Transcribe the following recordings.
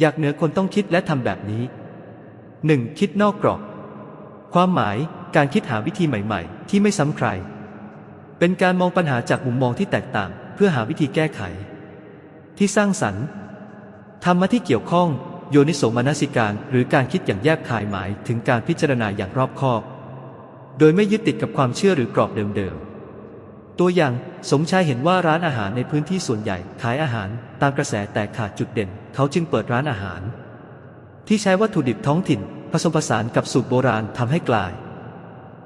อยากเหนือคนต้องคิดและทำแบบนี้ 1. คิดนอกกรอบ ความหมายการคิดหาวิธีใหม่ๆ ที่ไม่ซ้ำใคร เป็นการมองปัญหาจากมุมมองที่แตกต่าง เพื่อหาวิธีแก้ไข ที่สร้างสรรค์ธรรมะที่เกี่ยวข้อง โยนิโสมนสิการ หรือการคิดอย่างแยบคายหมายถึงการพิจารณาอย่างรอบคอบ โดยไม่ยึดติดกับความเชื่อหรือกรอบเดิมๆ ตัวอย่างสมชายเห็นว่าร้านอาหารในพื้นที่ส่วนใหญ่ขายอาหารตามกระแสแต่ขาดจุดเด่น เขาจึงเปิดร้านอาหาร ที่ใช้วัตถุดิบท้องถิ่น ผสมผสานกับสูตรโบราณทำให้กลาย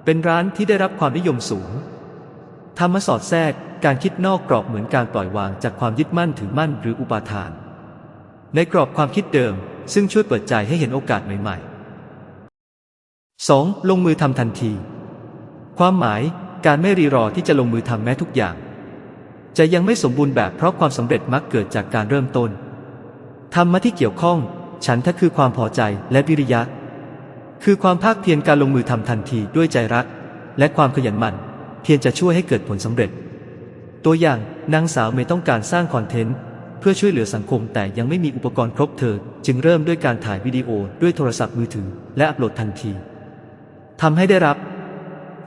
เป็นร้านที่ได้รับความนิยมสูงทำมาสอดแทรกการคิดนอกกรอบเหมือนการปล่อยวางจากความยึดมั่นถือมั่นหรืออุปาทาน ในกรอบความคิดเดิม ซึ่งช่วยเปิดใจให้เห็นโอกาสใหม่ๆ 2. ลงมือทำทันที ความหมาย การไม่รีรอที่จะลงมือทำแม้ทุกอย่าง จะยังไม่สมบูรณ์แบบเพราะความสำเร็จมักเกิดจากการเริ่มต้นธรรมะที่เกี่ยวข้อง ฉันทะคือความพอใจและวิริยะ คือความภาคเพียรการลงมือทำทันทีด้วยใจรัก และความขยันหมั่น เพียรจะช่วยให้เกิดผลสำเร็จ ตัวอย่างนางสาวเมย์ต้องการสร้างคอนเทนต์เพื่อช่วยเหลือสังคมแต่ยังไม่มีอุปกรณ์ครบเธอ จึงเริ่มด้วยการถ่ายวิดีโอด้วยโทรศัพท์มือถือ และอัปโหลดทันทีทำให้ได้รับ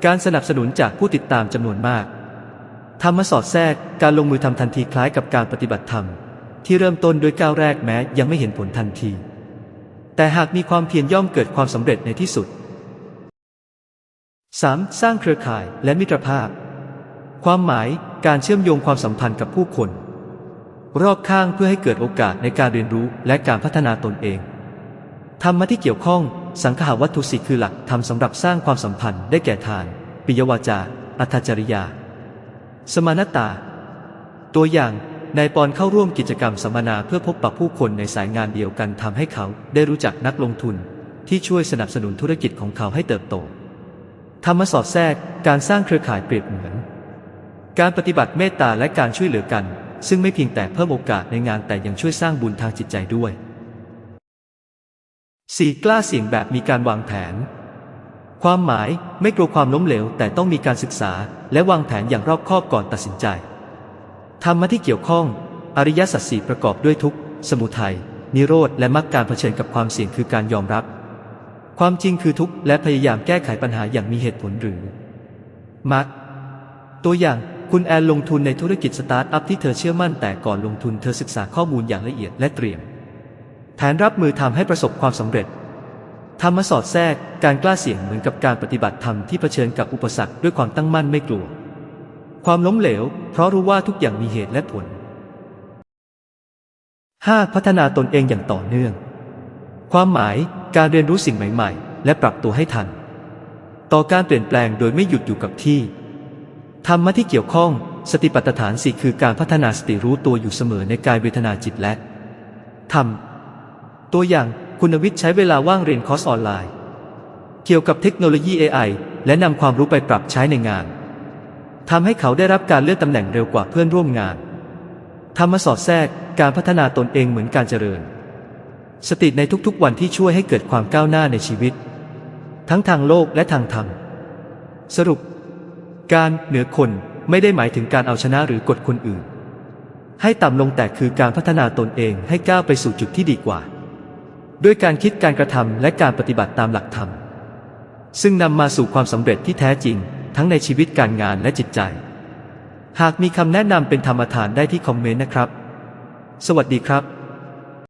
การสนับสนุนจากผู้ติดตามจำนวนมากทำมาสอดแทรกการลงมือทำทันทีคล้ายกับการปฏิบัติธรรม ที่เริ่มต้นด้วยก้าวแรกแม้ยังไม่เห็นผลทันที แต่หากมีความเพียรย่อมเกิดความสำเร็จในที่สุด 3. สร้างเครือข่ายและมิตรภาพ ความหมายการเชื่อมโยงความสัมพันธ์กับผู้คน รอบข้างเพื่อให้เกิดโอกาสในการเรียนรู้และการพัฒนาตนเองธรรมะที่เกี่ยวข้อง สังคหาวัตถุสิคือหลักทำสำหรับสร้างความสัมพันธ์ได้แก่ทาน ปิยวาจา อัตจริยา สมานตา ตัวอย่างนายปอนเข้าร่วมกิจกรรมสัมมนาเพื่อพบปะผู้คนในสายงานเดียวกันทำให้เขาได้รู้จักนักลงทุน ที่ช่วยสนับสนุนธุรกิจของเขาให้เติบโตธรรมะสอดแทรกการสร้างเครือข่ายเปรียบเหมือน การปฏิบัติเมตตาและการช่วยเหลือกัน ซึ่งไม่เพียงแต่เพิ่มโอกาสในงานแต่ยังช่วยสร้างบุญทางจิตใจด้วย 4. กล้าเสี่ยงแบบมีการวางแผน ความหมายไม่กลัวความล้มเหลว แต่ต้องมีการศึกษา และวางแผนอย่างรอบคอบก่อนตัดสินใจ ธรรมะที่เกี่ยวข้อง อริยสัจสี่ประกอบด้วยทุกข์สมุทัยนิโรธและมรรคการเผชิญกับความเสี่ยงคือการยอมรับ ความจริงคือทุกข์และพยายามแก้ไขปัญหาอย่างมีเหตุผลหรือมรรคตัวอย่างคุณแอนลงทุนในธุรกิจสตาร์ทอัพที่เธอเชื่อมั่นแต่ก่อนลงทุนเธอศึกษาข้อมูลอย่างละเอียดและเตรียม นรับมือทำให้ประสบความสำเร็จทำมาสอดแทรกการกล้าเสี่ยงเหมือนกับการปฏิบัติธรรมที่เผชิญกับอุปสรรคด้วยความตั้งมั่นไม่กลัว ความล้มเหลว เพราะรู้ว่าทุกอย่างมีเหตุและผล 5. พัฒนาตนเองอย่างต่อเนื่อง ความหมายการเรียนรู้สิ่งใหม่ ๆ และปรับตัวให้ทัน ต่อการเปลี่ยนแปลงโดยไม่หยุดอยู่กับที่ธรรมะที่เกี่ยวข้อง สติปัฏฐานสี่คือการพัฒนาสติรู้ตัวอยู่เสมอในกายเวทนาจิตและธรรม ตัวอย่างคุณวิทย์ใช้เวลาว่างเรียนคอร์สออนไลน์ เกี่ยวกับเทคโนโลยี AI และนำความรู้ไปปรับใช้ในงานทำให้เขาได้รับการเลื่อนตำแหน่งเร็วกว่าเพื่อนร่วมงานทำมาสอดแทรกการพัฒนาตนเองเหมือนการเจริญ สติในทุกๆวันที่ช่วยให้เกิดความก้าวหน้าในชีวิต ทั้งทางโลกและทางธรรม สรุป การเหนือคนไม่ได้หมายถึงการเอาชนะหรือกดคนอื่น ให้ต่ำลงแต่คือการพัฒนาตนเองให้ก้าวไปสู่จุดที่ดีกว่า ด้วยการคิดการกระทำและการปฏิบัติตามหลักธรรม ซึ่งนำมาสู่ความสำเร็จที่แท้จริง ทั้งในชีวิตการงานและจิตใจ หากมีคำแนะนำเป็นธรรมทานได้ที่คอมเมนต์นะครับ สวัสดีครับ